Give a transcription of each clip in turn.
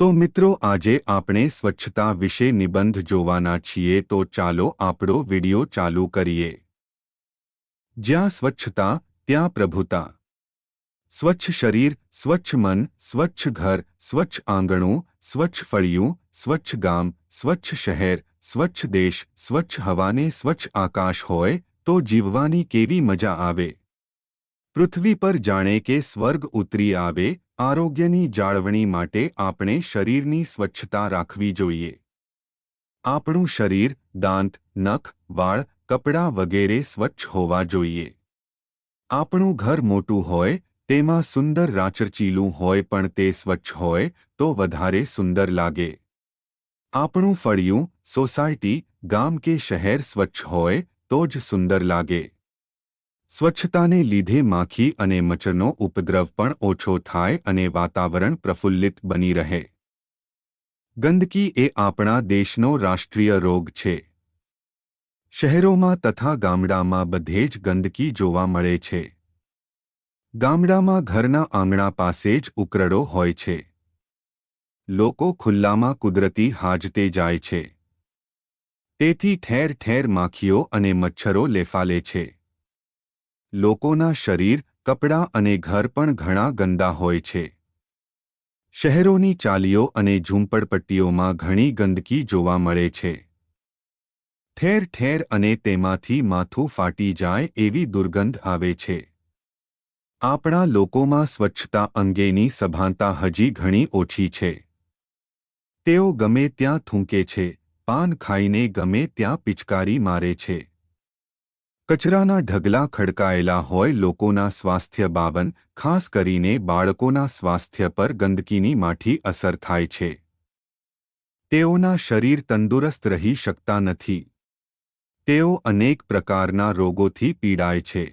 તો મિત્રો, આજે આપણે સ્વચ્છતા વિશે નિબંધ જોવાના છીએ. તો ચાલો આપણો વિડિયો ચાલુ કરીએ. જ્યાં સ્વચ્છતા, ત્યાં પ્રભુતા. સ્વચ્છ શરીર, સ્વચ્છ મન, સ્વચ્છ ઘર, સ્વચ્છ આંગણું, સ્વચ્છ ફળિયું, સ્વચ્છ ગામ, સ્વચ્છ શહેર, સ્વચ્છ દેશ, સ્વચ્છ હવાને સ્વચ્છ આકાશ હોય તો જીવવાની કેવી મજા આવે? પૃથ્વી પર જાણે કે સ્વર્ગ ઉતરી આવે આરોગ્યની જાળવણી માટે આપણે શરીરની સ્વચ્છતા રાખવી જોઈએ. આપણું શરીર, દાંત, નખ, વાળ, કપડાં વગેરે સ્વચ્છ હોવા જોઈએ. આપણું ઘર મોટું હોય, તેમાં સુંદર રાચરચીલું હોય પણ તે સ્વચ્છ હોય, તો વધારે સુંદર લાગે. આપણું ફળિયું, સોસાયટી, ગામ કે શહેર સ્વચ્છ હોય, તો જ સુંદર લાગે. સ્વચ્છતાને લીધે માખી અને મચ્છરનો ઉપદ્રવ પણ ઓછો થાય અને વાતાવરણ પ્રફુલ્લિત બની રહે. ગંદકી એ આપણા દેશનો રાષ્ટ્રીય રોગ છે. શહેરોમાં તથા ગામડામાં બધે જ ગંદકી જોવા મળે છે. ગામડામાં ઘરના આંગણા પાસે જ ઉકરડો હોય છે. લોકો ખુલ્લામાં કુદરતી હાજતે જાય છે. તેથી ઠેર ઠેર માખીઓ અને મચ્છરો લેફાલે છે. લોકોના શરીર, કપડાં અને ઘર પણ ઘણા ગંદા હોય છે. શહેરોની ચાલીઓ અને ઝૂંપડપટ્ટીઓમાં ઘણી ગંદકી જોવા મળે છે. ઠેર ઠેર અને તેમાંથી માથું ફાટી જાય એવી દુર્ગંધ આવે છે. આપણા લોકોમાં સ્વચ્છતા અંગેની સભાનતા હજી ઘણી ઓછી છે. તેઓ ગમે ત્યાં થૂંકે છે, પાન ખાઈને ગમે ત્યાં પિચકારી મારે છે. કચરાના ઢગલા ખડકાયેલા હોય લોકોના સ્વાસ્થ્ય બાવન ખાસ કરીને બાળકોના સ્વાસ્થ્ય પર ગંદકીની માઠી અસર થાય છે. તેઓના શરીર તંદુરસ્ત રહી શકતા નથી. તેઓ અનેક પ્રકારના રોગોથી પીડાય છે.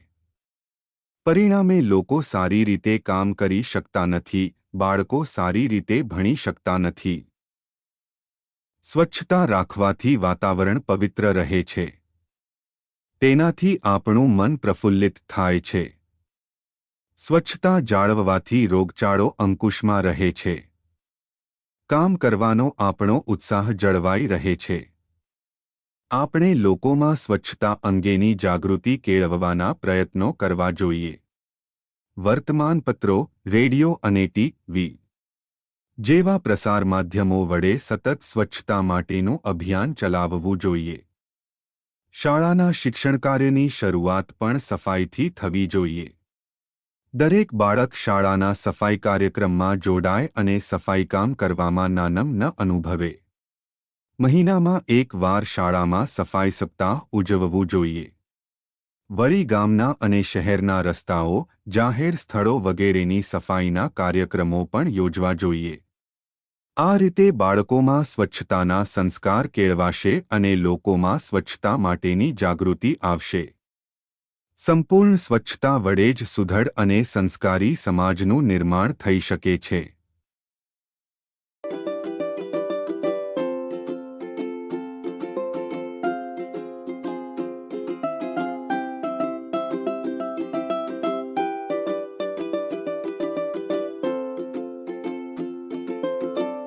પરિણામે લોકો સારી રીતે કામ કરી શકતા નથી, બાળકો સારી રીતે ભણી શકતા નથી. સ્વચ્છતા રાખવાથી વાતાવરણ પવિત્ર રહે છે. તેનાથી આપણું મન પ્રફુલ્લિત થાય છે. સ્વચ્છતા જાળવવાથી રોગચાળો અંકુશમાં રહે છે. કામ કરવાનો આપણો ઉત્સાહ જળવાઈ રહે છે. આપણે લોકોમાં સ્વચ્છતા અંગેની જાગૃતિ કેળવવાના પ્રયત્નો કરવા જોઈએ. વર્તમાનપત્રો, રેડિયો અને ટીવી જેવા પ્રસાર માધ્યમો વડે સતત સ્વચ્છતા માટેનું અભિયાન ચલાવવું જોઈએ. શાળાના શિક્ષણ કાર્યની શરૂઆત પણ સફાઈથી થવી જોઈએ. દરેક બાળક શાળાના સફાઈ કાર્યક્રમમાં જોડાય અને સફાઈ કામ કરવામાં નાનમ ન અનુભવે. મહિનામાં એક વાર શાળામાં સફાઈ સપ્તાહ ઉજવવું જોઈએ. વળી ગામના અને શહેરના રસ્તાઓ, જાહેર સ્થળો વગેરેની સફાઈના કાર્યક્રમો પણ યોજવા જોઈએ. આ રીતે બાળકોમાં સ્વચ્છતાના સંસ્કાર કેળવાશે અને લોકોમાં સ્વચ્છતા માટેની જાગૃતિ આવશે. સંપૂર્ણ સ્વચ્છતા વડે જ સુધડ અને સંસ્કારી સમાજનું નિર્માણ થઈ શકે છે.